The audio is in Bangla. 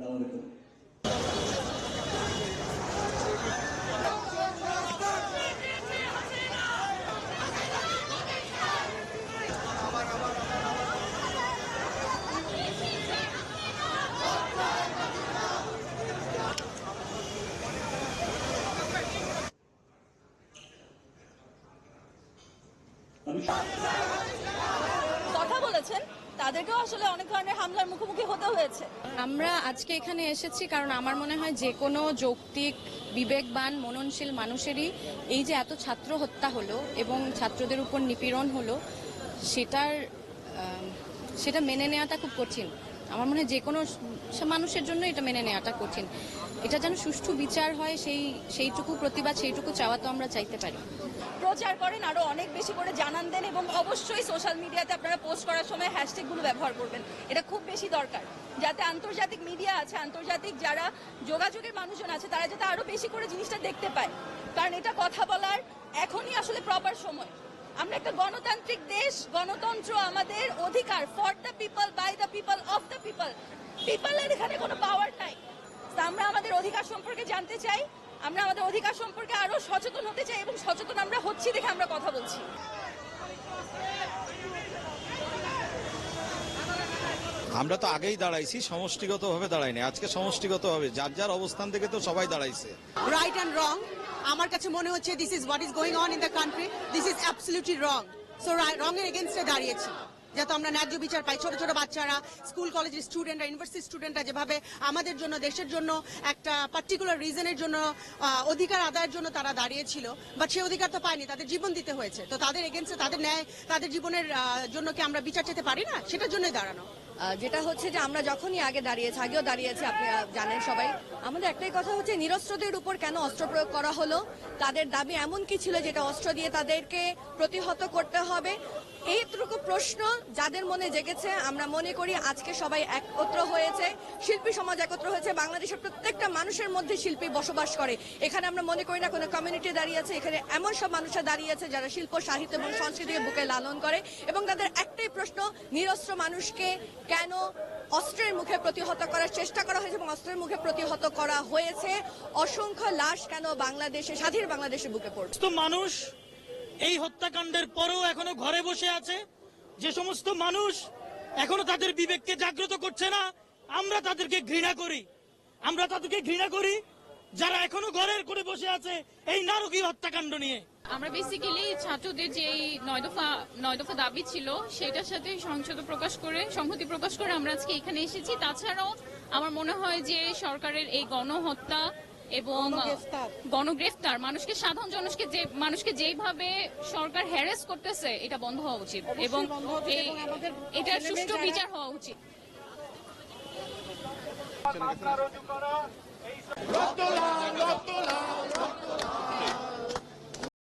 আলাইকুম কথা বলেছেন? তাদেরকেও আসলে অনেক ধরনের হামলার মুখোমুখি হতে হয়েছে। আমরা আজকে এখানে এসেছি কারণ আমার মনে হয় যে কোনো যৌক্তিক, বিবেকবান, মননশীল মানুষেরই এই যে এত ছাত্র হত্যা হলো এবং ছাত্রদের উপর নিপীড়ন হলো, সেটার সেটা মেনে নেওয়াটা খুব কঠিন। আমার মনে হয় যে কোনো মানুষের জন্য এটা মেনে নেওয়াটা কঠিন। এটা যেন সুষ্ঠু বিচার হয়, সেই, সেইটুকু প্রতিবাদ, সেইটুকু চাওয়া তো আমরা চাইতে পারি। প্রচার করেন আরও অনেক বেশি করে জানান দেন এবং অবশ্যই সোশ্যাল মিডিয়াতে আপনারা পোস্ট করার সময় হ্যাশট্যাগগুলো ব্যবহার করবেন। এটা খুব বেশি দরকার। যাতে আন্তর্জাতিক মিডিয়া আছে, আন্তর্জাতিক যারা যোগাযোগের মানুষজন আছে, তারা যাতে আরও বেশি করে জিনিসটা দেখতে পায়। কারণ এটা কথা বলার এখনই আসলে প্রপার সময়। আমরা একটা গণতান্ত্রিক দেশ, গণতন্ত্র আমাদের অধিকার ফর দ্য পিপল পিপল পিপলের এখানে কোনো পাওয়ার নাই। তা আমরা আমাদের অধিকার সম্পর্কে জানতে চাই আমরা আমাদের অধিকার সম্পর্কে আরও সচেতন হতে চাই এবং সচেতন আমরা হচ্ছি দেখে আমরা কথা বলছি। আমরা তো আগেই দাঁড়াইছি সমষ্টিগতভাবে দাঁড়াইনি। আজকে সমষ্টিগতভাবে যার যার অবস্থান থেকে তো সবাই দাঁড়াইছে। রাইট অ্যান্ড রং আমার কাছে মনে হচ্ছে this is what is going on in the country this is absolutely wrong so wrong এর এগেনস্টে দাঁড়িয়েছি। যাতে আমরা ন্যায্য বিচার পাই, ছোট ছোট বাচ্চারা স্কুল কলেজের স্টুডেন্টরা ইউনিভার্সিটি স্টুডেন্টরা যেভাবে আমাদের জন্য, দেশের জন্য একটা পার্টিকুলার রিজনের জন্য অধিকার আদায়ের জন্য তারা দাঁড়িয়েছিল বাট সেই অধিকার তো পায়নি, তাদের জীবন দিতে হয়েছে। তো তাদের এগেনস্টে তাদের ন্যায়, তাদের জীবনের জন্য কি আমরা বিচার চেতে পারি না? সেটার জন্যই দাঁড়ানো। যেটা হচ্ছে যে আমরা যখনই আগে দাঁড়িয়েছি, আগেও দাঁড়িয়েছি, আপনি জানেন সবাই। আমাদের একটাই কথা হচ্ছে, নিরস্ত্রদের উপর কেন অস্ত্র প্রয়োগ করা হলো? তাদের দাবি এমন কি ছিল যেটা অস্ত্র দিয়ে তাদেরকে প্রতিহত করতে হবে? এইটুকু প্রশ্ন যাদের মনে জেগেছে, আমরা মনে করি আজকে সবাই একত্র হয়েছে, শিল্পী সমাজ একত্র হয়েছে, বাংলাদেশের প্রত্যেকটা মানুষের মধ্যে শিল্পী বসবাস করে। এখানে আমরা মনে করি না কোনো কমিউনিটি দাঁড়িয়ে আছে, এখানে এমন সব মানুষরা দাঁড়িয়ে আছে যারা শিল্প, সাহিত্য এবং সংস্কৃতিকে বুকে লালন করে এবং তাদের একটাই প্রশ্ন, নিরস্ত্র মানুষকে কেন অস্ত্রের মুখে প্রতিহত করার চেষ্টা করা হয়েছে এবং অস্ত্রের মুখে প্রতিহত করা হয়েছে? অসংখ্য লাশ কেন বাংলাদেশে, স্বাধীন বাংলাদেশে বুকে পড়ছে? সমস্ত মানুষ এই হত্যাকাণ্ডের পরেও এখনও ঘরে বসে আছে। যে সমস্ত মানুষ এখনও তাদের বিবেককে জাগ্রত করছে না, আমরা তাদেরকে ঘৃণা করি। আমরা তাদেরকে ঘৃণা করি যারা এখনও ঘরের করে বসে আছে এই নারকীয় হত্যাকাণ্ড নিয়ে। আমরা বেসিক্যালি ছাত্রদের যে এই নয় দফা নয় দফা দাবি ছিল, সেটার সাথে সংসদ প্রকাশ করে, সংহতি প্রকাশ করে আমরা আজকে এখানে এসেছি। তাছাড়াও আমার মনে হয় যে সরকারের এই গণহত্যা এবং গণগ্রেফতার। মানুষকে সাধারণ জনকে যে মানুষকে যেইভাবে সরকার হ্যারাস করতেছে এটা বন্ধ হওয়া উচিত। এবং এটা সুষ্ঠু বিচার হওয়া উচিত।